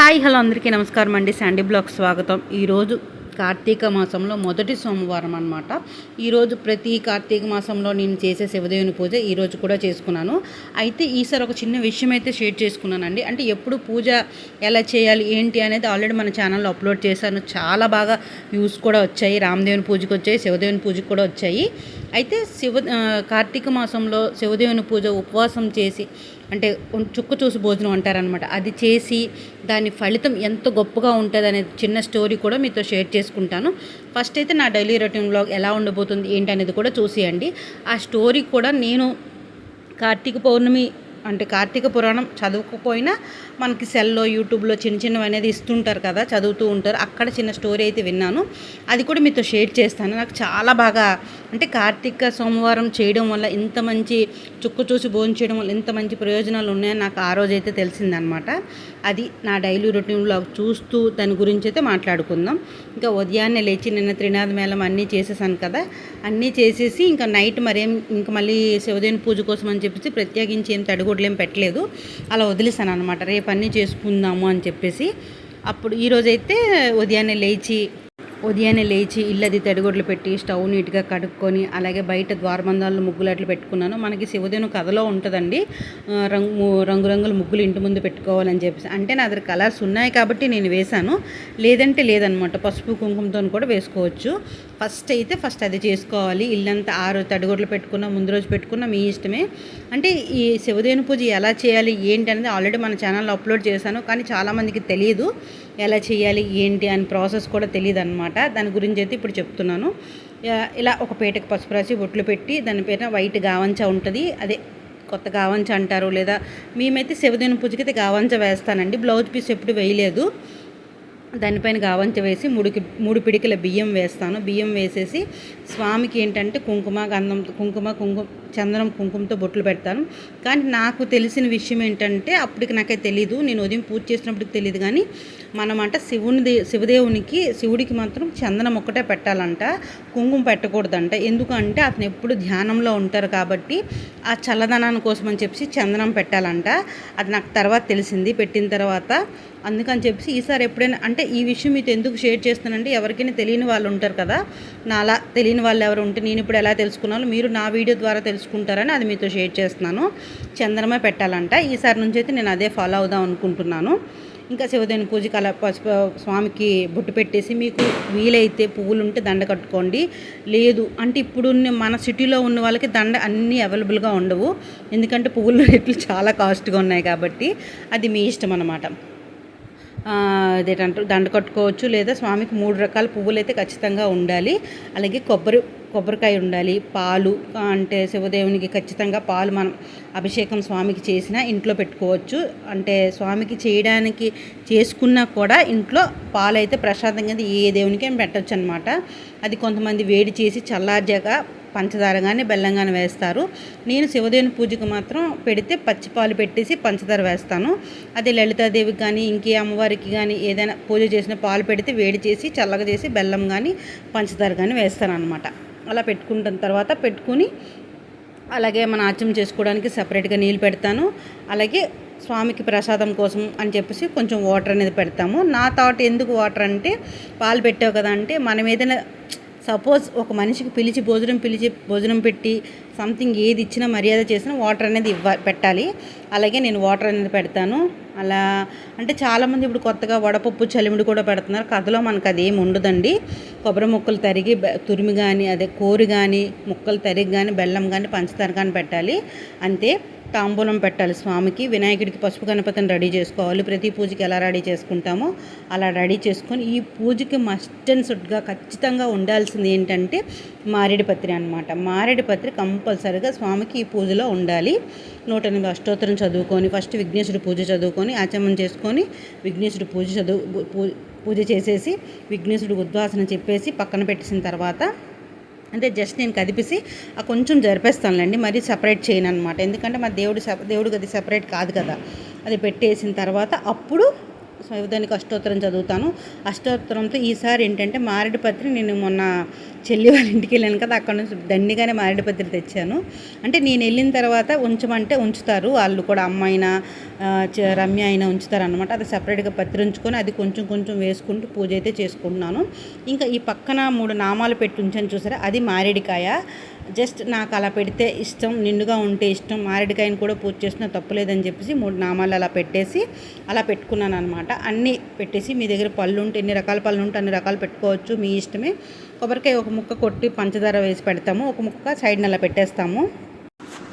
Hi hello అందరికీ నమస్కారం అండి. శాండీ బ్లాగ్ స్వాగతం. ఈరోజు కార్తీక మాసంలో మొదటి సోమవారం అనమాట ఈరోజు ప్రతి కార్తీక మాసంలో నేను చేసే శివదేవుని పూజ ఈరోజు కూడా చేసుకున్నాను. అయితే ఈసారి ఒక చిన్న విషయం అయితే షేర్ చేసుకున్నానండి. అంటే ఎప్పుడు పూజ ఎలా చేయాలి ఏంటి అనేది ఆల్రెడీ మన ఛానల్లో అప్లోడ్ చేశాను. చాలా బాగా వ్యూస్ కూడా వచ్చాయి. రామదేవుని పూజకి వచ్చాయి శివదేవుని పూజకి కూడా వచ్చాయి. అయితే శివ కార్తీక మాసంలో శివదేవుని పూజ ఉపవాసం చేసి అంటే చుక్క చూసి భోజనం అంటారనమాట అది చేసి దాని ఫలితం ఎంత గొప్పగా ఉంటుంది అనేది చిన్న స్టోరీ కూడా మీతో షేర్ చేసుకుంటాను. ఫస్ట్ అయితే నా డైలీ రొటీన్ బ్లాగ్ ఎలా ఉండబోతుంది ఏంటి అనేది కూడా చూసేయండి. ఆ స్టోరీ కూడా నేను కార్తీక పౌర్ణమి అంటే కార్తీక పురాణం చదవకపోయినా మనకి సెల్లో యూట్యూబ్లో చిన్న చిన్నవి అనేది ఇస్తుంటారు కదా చదువుతూ ఉంటారు. అక్కడ చిన్న స్టోరీ అయితే విన్నాను. అది కూడా మీతో షేర్ చేస్తాను. నాకు చాలా బాగా అంటే కార్తీక సోమవారం చేయడం వల్ల ఇంత మంచి చుక్కు చూసి భోజనం చేయడం వల్ల ఇంత మంచి ప్రయోజనాలు ఉన్నాయని నాకు ఆ రోజు అయితే తెలిసిందనమాట. అది నా డైలీ రొటీన్లో చూస్తూ దాని గురించి అయితే మాట్లాడుకుందాం. ఇంకా ఉదయాన్నే లేచి నిన్న త్రినాథ మేళం అన్నీ చేసేసాను కదా అన్నీ చేసేసి ఇంకా నైట్ మరేం ఇంకా మళ్ళీ శివదేవుని పూజ కోసం అని చెప్పేసి ప్రత్యేకించి ఏం తడిగుడ్లు పెట్టలేదు. అలా వదిలేసాను అనమాట రేపు పని చేసుకుందాము అని చెప్పేసి అప్పుడు ఈరోజైతే ఉదయాన్నే లేచి ఉదయాన్నే లేచి ఇల్లది తడిగొడ్లు పెట్టి స్టవ్ నీట్గా కడుక్కొని అలాగే బయట ద్వారబంధాలు ముగ్గులు అట్లా పెట్టుకున్నాను. మనకి శివదేవుని కథలో ఉంటుందండి. రంగు రంగురంగుల ముగ్గులు ఇంటి ముందు పెట్టుకోవాలని చెప్పేసి. అంటే నా దగ్గర కలర్స్ ఉన్నాయి కాబట్టి నేను వేశాను. లేదంటే లేదనమాట. పసుపు కుంకుమతో కూడా వేసుకోవచ్చు. ఫస్ట్ అయితే ఫస్ట్ అది చేసుకోవాలి. ఇల్లంతా ఆరు తడిగొడ్లు పెట్టుకున్నా ముందు రోజు పెట్టుకున్నా మీ ఇష్టమే. అంటే ఈ శివదేవుని పూజ ఎలా చేయాలి ఏంటి అనేది ఆల్రెడీ మన ఛానల్లో అప్లోడ్ చేశాను. కానీ చాలామందికి తెలియదు ఎలా చేయాలి ఏంటి అని ప్రాసెస్ కూడా తెలియదు అనమాట దాని గురించి అయితే ఇప్పుడు చెప్తున్నాను. ఇలా ఒక పీటకు పసుపు రాసి బొట్లు పెట్టి దానిపైన వైట్ గావంచ ఉంటుంది. అదే కొత్త గావంచ అంటారు లేదా మేమైతే శివదేవుని పూజకి అయితే గావంచ వేస్తానండి. బ్లౌజ్ పీస్ ఎప్పుడు వేయలేదు. దానిపైన గావంతి వేసి మూడుకి మూడు పిడికిల బియ్యం వేస్తాను. బియ్యం వేసేసి స్వామికి ఏంటంటే కుంకుమ గంధం కుంకుమ కుంకుమ చందనం కుంకుమతో బొట్లు పెడతాను. కానీ నాకు తెలిసిన విషయం ఏంటంటే అప్పటికి నాకే తెలీదు. నేను ఉదయం పూజ చేసినప్పటికి తెలియదు కానీ మనమంట శివుని శివుని శివదేవునికి శివుడికి మాత్రం చందనం ఒక్కటే పెట్టాలంట. కుంకుమ పెట్టకూడదంట. ఎందుకంటే అతను ఎప్పుడు ధ్యానంలో ఉంటారు కాబట్టి ఆ చల్లదనాన్ని కోసం అని చెప్పి చందనం పెట్టాలంట. అది నాకు తర్వాత తెలిసింది. పెట్టిన తర్వాత అందుకని చెప్పేసి ఈసారి ఎప్పుడైనా అంటే ఈ విషయం మీతో ఎందుకు షేర్ చేస్తానంటే ఎవరికైనా తెలియని వాళ్ళు ఉంటారు కదా నాలా తెలియని వాళ్ళు ఎవరు ఉంటే నేను ఇప్పుడు ఎలా తెలుసుకున్నాను మీరు నా వీడియో ద్వారా తెలుసుకుంటారని అది మీతో షేర్ చేస్తున్నాను. చంద్రమే పెట్టాలంట. ఈసారి నుంచి అయితే నేను అదే ఫాలో అవుదాం అనుకుంటున్నాను. ఇంకా శివదేవుని పూజకి అలా పసుపు స్వామికి బొట్టు పెట్టేసి మీకు వీలైతే పువ్వులు ఉంటే దండ కట్టుకోండి. లేదు అంటే ఇప్పుడు మన సిటీలో ఉన్న వాళ్ళకి దండ అన్నీ అవైలబుల్గా ఉండవు. ఎందుకంటే పువ్వుల రేట్లు చాలా కాస్ట్గా ఉన్నాయి కాబట్టి అది మీ ఇష్టం అన్నమాట. అదేంటారు దండ కట్టుకోవచ్చు లేదా స్వామికి మూడు రకాల పువ్వులు అయితే ఖచ్చితంగా ఉండాలి. అలాగే కొబ్బరి కొబ్బరికాయ ఉండాలి పాలు అంటే శివదేవునికి ఖచ్చితంగా పాలు మనం అభిషేకం స్వామికి చేసినా ఇంట్లో పెట్టుకోవచ్చు. అంటే స్వామికి చేయడానికి చేసుకున్నా కూడా ఇంట్లో పాలైతే ప్రశాంతంగా ఏ దేవునికి పెట్టచ్చు అనమాట అది కొంతమంది వేడి చేసి చల్లార్జాగా పంచదార కానీ బెల్లం కానీ వేస్తారు. నేను శివదేవుని పూజకు మాత్రం పెడితే పచ్చిపాలు పెట్టేసి పంచదార వేస్తాను. అదే లలితాదేవికి కానీ ఇంకే అమ్మవారికి కానీ ఏదైనా పూజ చేసిన పాలు పెడితే వేడి చేసి చల్లగా చేసి బెల్లం కానీ పంచదార కానీ వేస్తాను అనమాట అలా పెట్టుకుంటున్న తర్వాత పెట్టుకుని అలాగే మన ఆచ్యం చేసుకోవడానికి సపరేట్గా నీళ్ళు పెడతాను. అలాగే స్వామికి ప్రసాదం కోసం అని చెప్పేసి కొంచెం వాటర్ అనేది పెడతాము. నా థాట్ ఎందుకు వాటర్ అంటే పాలు పెట్టావు కదా అంటే మనం ఏదైనా సపోజ్ ఒక మనిషికి పిలిచి భోజనం పిలిచి భోజనం పెట్టి సంథింగ్ ఏది ఇచ్చినా మర్యాద చేసినా వాటర్ అనేది ఇవ్వ పెట్టాలి. అలాగే నేను వాటర్ అనేది పెడతాను. అలా అంటే చాలామంది ఇప్పుడు కొత్తగా వడపప్పు చలిమిడి కూడా పెడుతున్నారు. కథలో మనకు అది ఏమి ఉండదండి. కొబ్బరి ముక్కలు తరిగి తురిమి కానీ అదే కోరి కానీ ముక్కలు తరిగి కానీ బెల్లం కానీ పంచదార కానీ పెట్టాలి. అంతే. తాంబూలం పెట్టాలి స్వామికి. వినాయకుడికి పసుపు గణపతిని రెడీ చేసుకోవాలి. ప్రతి పూజకి ఎలా రెడీ చేసుకుంటామో అలా రెడీ చేసుకొని ఈ పూజకి మస్ట్ అండ్ సుడ్గా ఖచ్చితంగా ఉండాల్సింది ఏంటంటే మారేడుపత్రి అనమాట మారేడుపత్రి కంపల్సరిగా స్వామికి ఈ పూజలో ఉండాలి. నూట ఎనిమిది అష్టోత్తరం చదువుకొని ఫస్ట్ విఘ్నేశ్వరుడు పూజ చదువుకొని ఆచమనం చేసుకొని విఘ్నేశ్వరుడు పూజ చదువు పూజ చేసేసి విఘ్నేశ్వరుడు ఉద్వాసన చెప్పేసి పక్కన పెట్టేసిన తర్వాత అంటే జస్ట్ నేను కదిపిసి ఆ కొంచెం జరిపేస్తానులేండి మరీ సపరేట్ చేయను అనమాట ఎందుకంటే మా దేవుడు సప దేవుడు గది సపరేట్ కాదు కదా. అది పెట్టేసిన తర్వాత అప్పుడు దానికి అష్టోత్తరం చదువుతాను. అష్టోత్తరంతో ఈసారి ఏంటంటే మారేడుపత్రి నేను మొన్న చెల్లి వాళ్ళ ఇంటికి వెళ్ళాను కదా అక్కడ నుంచి దండిగానే మారేడుపత్రి తెచ్చాను. అంటే నేను వెళ్ళిన తర్వాత ఉంచమంటే ఉంచుతారు వాళ్ళు కూడా అమ్మ చ- రమ్య అయినా ఉంచుతారు అనమాట అది సపరేట్గా పత్రి ఉంచుకొని అది కొంచెం కొంచెం వేసుకుంటూ పూజ అయితే చేసుకుంటున్నాను. ఇంకా ఈ పక్కన మూడు నామాలు పెట్టి ఉంచాను చూసారా అది మారేడికాయ. జస్ట్ నాకు అలా పెడితే ఇష్టం నిండుగా ఉంటే ఇష్టం మారేడుకాయని కూడా పూజ చేసినా తప్పులేదని చెప్పేసి మూడు నామాలు అలా పెట్టేసి అలా పెట్టుకున్నాను అనమాట అన్నీ పెట్టేసి మీ దగ్గర పళ్ళు ఉంటే ఎన్ని రకాల పళ్ళు ఉంటే అన్ని రకాలు పెట్టుకోవచ్చు మీ ఇష్టమే. కొబ్బరికాయ ఒక ముక్క కొట్టి పంచదార వేసి పెడతాము. ఒక ముక్క సైడ్ని అలా పెట్టేస్తాము.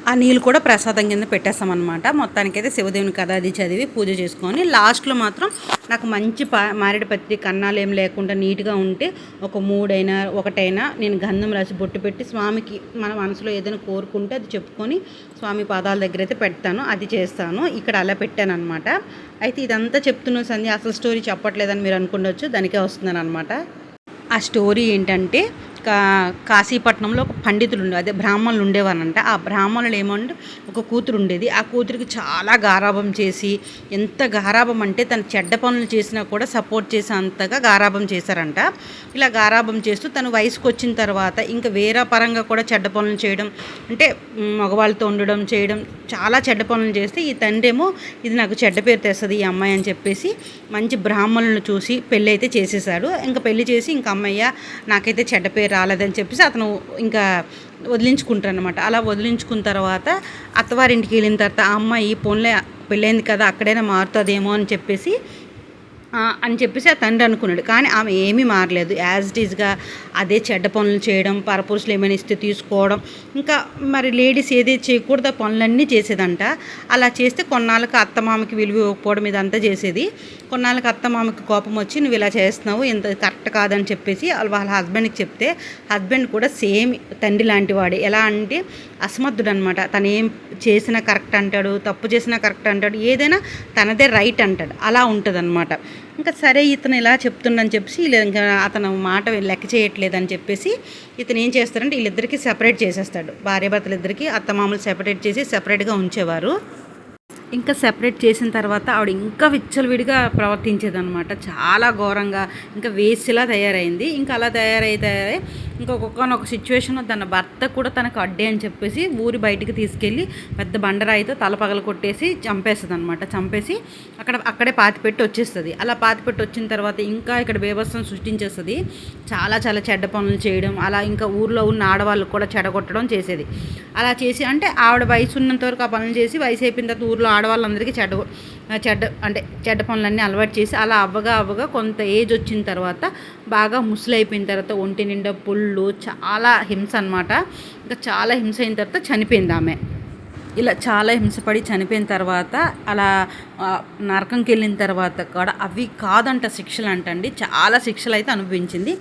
ఆ నీళ్ళు కూడా ప్రసాదం కింద పెట్టేస్తామన్నమాట. మొత్తానికైతే శివదేవుని కథ అది చదివి పూజ చేసుకొని లాస్ట్లో మాత్రం నాకు మంచి పా మారేడు పత్రి కన్నాలు ఏం లేకుండా నీట్గా ఉంటే ఒక మూడైనా ఒకటైనా నేను గంధం రాసి బొట్టు పెట్టి స్వామికి మన మనసులో ఏదైనా కోరుకుంటే అది చెప్పుకొని స్వామి పాదాల దగ్గర అయితే పెడతాను అది చేస్తాను. ఇక్కడ అలా పెట్టాను అనమాట అయితే ఇదంతా చెప్తున్న సంధ్య అసలు స్టోరీ చెప్పట్లేదని మీరు అనుకుండొచ్చు దానికే వస్తున్నాను అనమాట ఆ స్టోరీ ఏంటంటే కా కాశీపట్నంలో ఒక పండితులు ఉండే అదే బ్రాహ్మణులు ఉండేవారంట. ఆ బ్రాహ్మణులు ఏమంటే ఒక కూతురు ఉండేది. ఆ కూతురికి చాలా గారాభం చేసి ఎంత గారాభం అంటే తను చెడ్డ పనులు చేసినా కూడా సపోర్ట్ చేసే అంతగా గారాభం చేశారంట. ఇలా గారాభం చేస్తూ తను వయసుకు వచ్చిన తర్వాత ఇంకా వేరే పరంగా కూడా చెడ్డ పనులు చేయడం అంటే మగవాళ్ళతో ఉండడం చేయడం చాలా చెడ్డ పనులు చేస్తే ఈ తండ్రి ఏమో ఇది నాకు చెడ్డ పేరు తెస్తుంది ఈ అమ్మాయి అని చెప్పేసి మంచి బ్రాహ్మణులను చూసి పెళ్ళి అయితే చేసేసాడు ఇంకా పెళ్ళి చేసి ఇంకా అమ్మయ్య నాకైతే చెడ్డ పేరు రాలేదని చెప్పేసి అతను ఇంకా వదిలించుకుంటారనమాట అలా వదిలించుకున్న తర్వాత అత్తవారింటికి వెళ్ళిన తర్వాత ఆ అమ్మాయి పోన్లే పెళ్ళైంది కదా అక్కడైనా మారుతుందేమో అని చెప్పేసి అని చెప్పేసి ఆ తండ్రి అనుకున్నాడు. కానీ ఆమె ఏమీ మారలేదు. యాజ్ ఇట్ ఈజ్గా అదే చెడ్డ పనులు చేయడం పరపురుషులు ఏమైనా ఇస్తే తీసుకోవడం ఇంకా మరి లేడీస్ ఏదైతే చేయకూడదు ఆ పనులన్నీ చేసేదంట. అలా చేస్తే కొన్నాళ్ళకి అత్తమామకి విలువ ఇవ్వకపోవడం ఇదంతా చేసేది. కొన్నాళ్ళకి అత్తమామకి కోపం వచ్చి నువ్వు ఇలా చేస్తున్నావు ఇంత కరెక్ట్ కాదని చెప్పేసి వాళ్ళ వాళ్ళ హస్బెండ్కి చెప్తే హస్బెండ్ కూడా సేమ్ తండ్రి లాంటి వాడు. ఎలా అంటే అసమర్థుడు అనమాట తను ఏం చేసినా కరెక్ట్ అంటాడు తప్పు చేసినా కరెక్ట్ అంటాడు ఏదైనా తనదే రైట్ అంటాడు. అలా ఉంటుంది అనమాట ఇంకా సరే ఇతను ఇలా చెప్తుండని చెప్పేసి ఇంకా అతను మాట లెక్క చేయట్లేదని చెప్పేసి ఇతను ఏం చేస్తారంటే వీళ్ళిద్దరికీ సెపరేట్ చేసేస్తాడు. భార్యాభర్తలు ఇద్దరికి అత్తమామలు సెపరేట్ చేసి సెపరేట్గా ఉంచేవారు. ఇంకా సెపరేట్ చేసిన తర్వాత ఆవిడ ఇంకా విచ్చలవిడిగా ప్రవర్తించేదనమాట చాలా ఘోరంగా ఇంకా వేసిలా తయారైంది. ఇంకా అలా తయారై తయారై ఇంకా ఒక్కొక్కనొక సిచ్యువేషన్లో తన భర్త కూడా తనకు అడ్డే అని చెప్పేసి ఊరి బయటికి తీసుకెళ్ళి పెద్ద బండరాయితో తల పగల కొట్టేసి చంపేస్తుంది అనమాట చంపేసి అక్కడ అక్కడే పాతిపెట్టి వచ్చేస్తుంది. అలా పాతిపెట్టి వచ్చిన తర్వాత ఇంకా ఇక్కడ బేభత్సం సృష్టించేస్తుంది. చాలా చాలా చెడ్డ పనులు చేయడం అలా ఇంకా ఊర్లో ఉన్న ఆడవాళ్ళు కూడా చెడగొట్టడం చేసేది. అలా చేసి అంటే ఆవిడ వయసు ఉన్నంత వరకు ఆ పనులు చేసి వయసు అయిపోయిన తర్వాత ఊర్లో ఆడవాళ్ళందరికీ చెడ్డ చెడ్డ అంటే చెడ్డ పనులన్నీ అలవాటు చేసి అలా అవ్వగా అవ్వగా కొంత ఏజ్ వచ్చిన తర్వాత బాగా ముసలి అయిపోయిన తర్వాత ఒంటి నిండా పుళ్ళు చాలా హింస అనమాట ఇంకా చాలా హింస అయిన తర్వాత చనిపోయింది ఆమె. ఇలా చాలా హింసపడి చనిపోయిన తర్వాత అలా నరకంకి వెళ్ళిన తర్వాత కూడా అవి కాదంట శిక్షలు అంటండి చాలా శిక్షలు అయితే అనుభవించింది.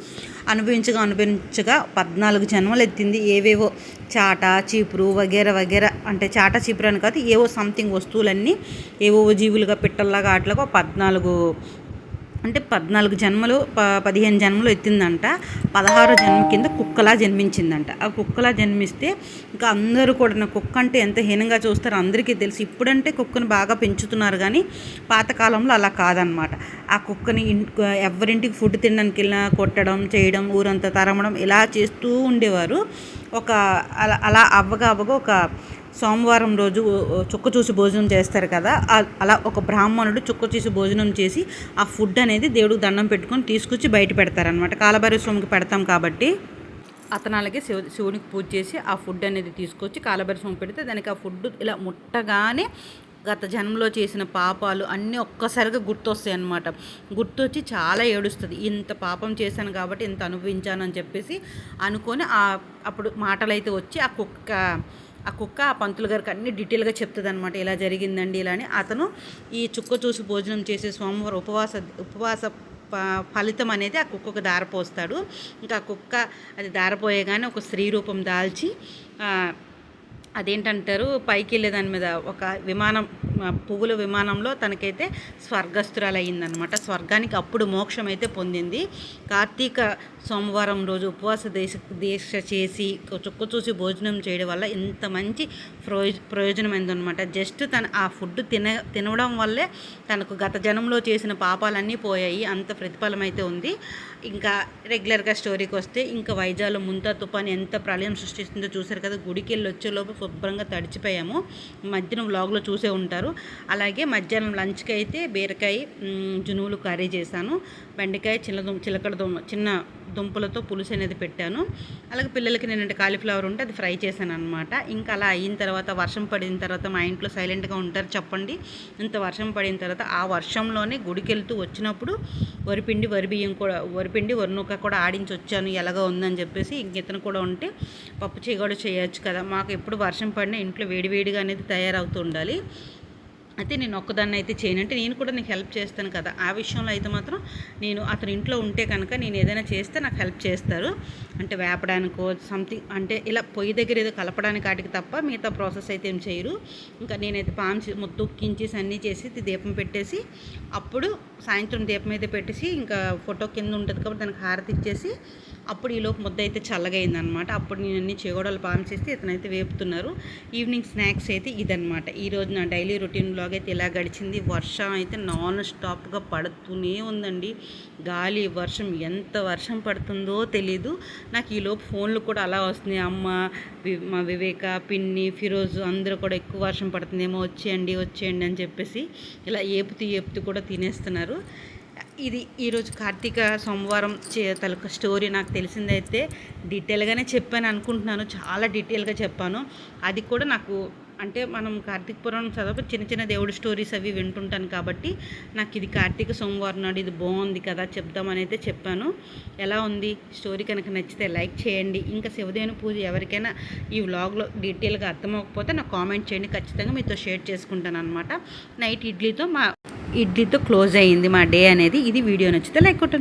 అనుభవించగా అనుభవించగా పద్నాలుగు జన్మలు ఎత్తింది. ఏవేవో చాట చీపురు వగేర వగేర అంటే చాట చీపురు అని కాదు ఏవో సంథింగ్ వస్తువులన్నీ ఏవో జీవులుగా పిట్టల్లాగా అట్లాగా పద్నాలుగు అంటే పద్నాలుగు జన్మలు ప పదిహేను జన్మలు ఎత్తిందంట. పదహారు జన్మ కింద కుక్కలా జన్మించిందంట. ఆ కుక్కలా జన్మిస్తే ఇంకా అందరూ కూడా నా కుక్క అంటే ఎంత హీనంగా చూస్తారో అందరికీ తెలుసు. ఇప్పుడంటే కుక్కను బాగా పెంచుతున్నారు కానీ పాతకాలంలో అలా కాదనమాట. ఆ కుక్కని ఎవరింటికి ఫుడ్ తినడానికి వెళ్ళినా కొట్టడం చేయడం ఊరంతా తరమడం ఇలా చేస్తూ ఉండేవారు. ఒక అలా అలా అవ్వగా అవ్వగా ఒక సోమవారం రోజు చుక్క చూసి భోజనం చేస్తారు కదా అలా ఒక బ్రాహ్మణుడు చుక్క చూసి భోజనం చేసి ఆ ఫుడ్ అనేది దేవుడికి దండం పెట్టుకొని తీసుకొచ్చి బయట పెడతారనమాట కాలభైరవ స్వామికి పెడతాం కాబట్టి అతనాలకి శివ శివునికి పూజ చేసి ఆ ఫుడ్ అనేది తీసుకొచ్చి కాలభైరవ స్వామి పెడితే దానికి ఆ ఫుడ్ ఇలా ముట్టగానే గత జన్మలో చేసిన పాపాలు అన్నీ ఒక్కసారిగా గుర్తొస్తాయి అన్నమాట గుర్తొచ్చి చాలా ఏడుస్తుంది. ఇంత పాపం చేశాను కాబట్టి ఇంత అనుభవించాను అని చెప్పేసి అనుకొని ఆ అప్పుడు మాటలు అయితే వచ్చి ఆ కుక్క ఆ కుక్క ఆ పంతులు గారికి అన్ని డీటెయిల్గా చెప్తుంది అనమాట ఇలా జరిగిందండి ఇలా అని. అతను ఈ చుక్క చూసి భోజనం చేసే సోమవారం ఉపవాస ఉపవాస ప- ఫలితం అనేది ఆ కుక్కకు దారపోస్తాడు. ఇంకా ఆ కుక్క అది దారపోయేగానే ఒక స్త్రీ రూపం దాల్చి అదేంటంటారు పైకి వెళ్ళే దాని మీద ఒక విమానం పువ్వుల విమానంలో తనకైతే స్వర్గస్థురాలు అయ్యిందనమాట స్వర్గానికి అప్పుడు మోక్షం అయితే పొందింది. కార్తీక సోమవారం రోజు ఉపవాస దీక్ష దీక్ష చేసి చుక్క చూసి భోజనం చేయడం వల్ల ఇంత మంచి ప్రయోజ ప్రయోజనమైందనమాట జస్ట్ తను ఆ ఫుడ్ తిన తినడం వల్లే తనకు గత జనంలో చేసిన పాపాలన్నీ పోయాయి. అంత ప్రతిఫలం అయితే ఉంది. ఇంకా రెగ్యులర్గా స్టోరీకి వస్తే ఇంకా వైజాగ్లో ముంతా తుఫాన్ ఎంత ప్రళయం సృష్టిస్తుందో చూశారు కదా. గుడికి వెళ్ళి వచ్చేలోపు శుభ్రంగా తడిచిపోయాము. మధ్యాహ్నం వ్లాగ్లో చూసే ఉంటారు. అలాగే మధ్యాహ్నం లంచ్కి అయితే బీరకాయ జునువులు కర్రీ చేశాను. బెండకాయ చిన్న చిలకడ దుమ్మ చిన్న దుంపలతో పులుసు అనేది పెట్టాను. అలాగే పిల్లలకి నేను కాలీఫ్లవర్ ఉంటే అది ఫ్రై చేశాను అనమాట ఇంకా అలా అయిన తర్వాత వర్షం పడిన తర్వాత మా ఇంట్లో సైలెంట్గా ఉంటారు చెప్పండి. ఇంత వర్షం పడిన తర్వాత ఆ వర్షంలోనే గుడికి వెళ్తూ వచ్చినప్పుడు వరిపిండి వరి బియ్యం కూడా వరిపిండి వరినూక కూడా ఆడించి వచ్చాను. ఎలాగో ఉందని చెప్పేసి ఇంకెతను కూడా ఉంటే పప్పు చేయగడ చేయొచ్చు కదా. మాకు ఎప్పుడు వర్షం పడినా ఇంట్లో వేడివేడిగా అనేది తయారవుతూ ఉండాలి. అయితే నేను ఒక్కదాన్ని అయితే చేయను. అంటే నేను కూడా నీకు హెల్ప్ చేస్తాను కదా. ఆ విషయంలో అయితే మాత్రం నేను అతను ఇంట్లో ఉంటే కనుక నేను ఏదైనా చేస్తే నాకు హెల్ప్ చేస్తారు. అంటే వేపడానికో సంథింగ్ అంటే ఇలా పొయ్యి దగ్గర ఏదో కలపడానికి వాటికి తప్ప మిగతా ప్రాసెస్ అయితే ఏం చేయరు. ఇంకా నేనైతే పాము ముద్దు ఉక్కించేసి అన్నీ చేసి దీపం పెట్టేసి అప్పుడు సాయంత్రం దీపం అయితే పెట్టేసి ఇంకా ఫోటో కింద ఉంటుంది కాబట్టి దానికి హారతి ఇచ్చేసి అప్పుడు ఈలోపు ముద్ద అయితే చల్లగా అయిందనమాట అప్పుడు నేను అన్ని చేగోడలు పాము చేస్తే ఇతనైతే వేపుతున్నారు. ఈవినింగ్ స్నాక్స్ అయితే ఇదనమాట ఈరోజు నా డైలీ రొటీన్లో బ్లాగ్ అయితే ఇలా గడిచింది. వర్షం అయితే నాన్ స్టాప్గా పడుతూనే ఉందండి. గాలి వర్షం ఎంత వర్షం పడుతుందో తెలీదు. నాకు ఈలోపు ఫోన్లు కూడా అలా వస్తున్నాయి. అమ్మ వి- మా వివేక పిన్ని ఫిరోజు అందరూ కూడా ఎక్కువ వర్షం పడుతుందేమో వచ్చేయండి వచ్చేయండి అని చెప్పేసి ఇలా ఏపుతూ ఏపుతూ కూడా తినేస్తున్నారు. ఇది ఈరోజు కార్తీక సోమవారం చే తలక స్టోరీ నాకు తెలిసిందైతే డీటెయిల్గానే చెప్పాను అనుకుంటున్నాను. చాలా డీటెయిల్గా చెప్పాను. అది కూడా నాకు అంటే మనం కార్తీక పురాణం చదవ చిన్న చిన్న దేవుడి స్టోరీస్ అవి వింటుంటాను కాబట్టి నాకు ఇది కార్తీక సోమవారం నాడు ఇది బాగుంది కదా చెప్దామని అయితే చెప్పాను. ఎలా ఉంది? స్టోరీ కనుక నచ్చితే లైక్ చేయండి. ఇంకా శివదేవుని పూజ ఎవరికైనా ఈ వ్లాగ్లో డీటెయిల్గా అర్థమవకపోతే నాకు కామెంట్ చేయండి. ఖచ్చితంగా మీతో షేర్ చేసుకుంటాను అనమాట నైట్ ఇడ్లీతో మా ఇడ్లీతో క్లోజ్ అయ్యింది మా డే అనేది. ఇది వీడియో నచ్చితే లైక్ కొట్టండి.